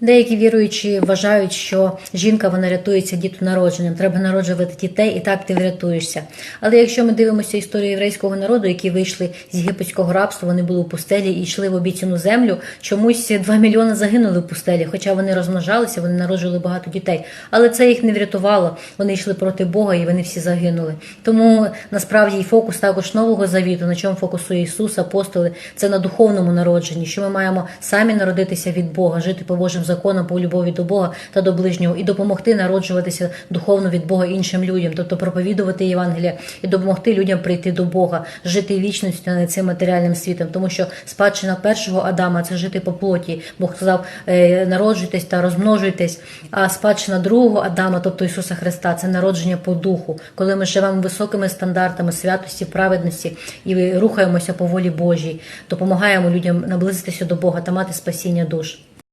Деякі віруючі вважають, що жінка вона рятується дітонародженням. Треба народжувати дітей, і так ти врятуєшся. Але якщо ми дивимося історію єврейського народу, які вийшли з єгипетського рабства, вони були у пустелі і йшли в обіцяну землю. Чомусь 2 мільйони загинули в пустелі, хоча вони розмножалися, вони народжували багато дітей. Але це їх не врятувало. Вони йшли проти Бога і вони всі загинули. Тому насправді і фокус також нового завіту, на чому фокусує Ісус, апостоли, це на духовному народженні, що ми маємо самі народитися від Бога, жити по Божим законам, по любові до Бога та до ближнього, і допомогти народжуватися духовно від Бога іншим людям, тобто проповідувати Євангелія і допомогти людям прийти до Бога, жити вічністю а цим матеріальним світом, тому що спадщина першого Адама це жити по плоті. Бог сказав, е, народжуйтесь та розмножуйтесь. А спадщина другого Адама, тобто Ісуса Христа, це народження по духу, коли ми живемо високими стандартами святості, праведності і рухаємося по волі Божій, допомагаємо людям наблизитися до Бога та мати спасіння душ.